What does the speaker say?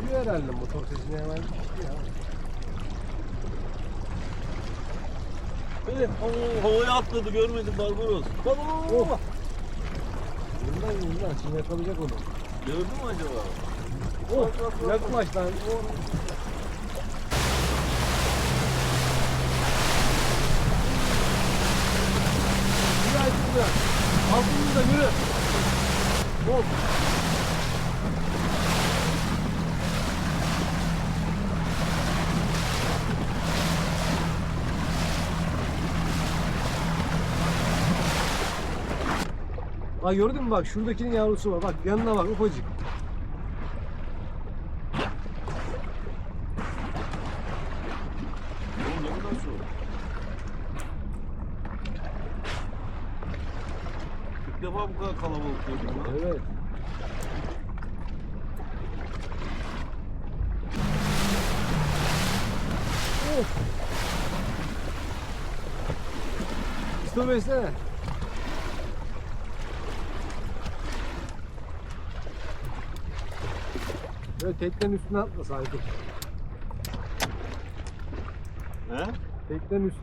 Duyuyor herhalde motor sesini hemen çıktı ya. Evet, oo, havaya atladı görmedim Barbaros. Baba baba Oh. Yıldan yıldan şimdi yakalayacak onu. Gördün mü acaba? Bak, bak, bak. yaklaş lan. Aykut ya. Altımızda yürü. Hop. Bak gördün mü bak şuradakinin yavrusu var. Bak yanına bak ufacık. İlk defa bu kadar kalabalık gördüm lan. Evet. Of. Stop Böyle teknenin üstüne atma Aykut. He? Teknenin üstüne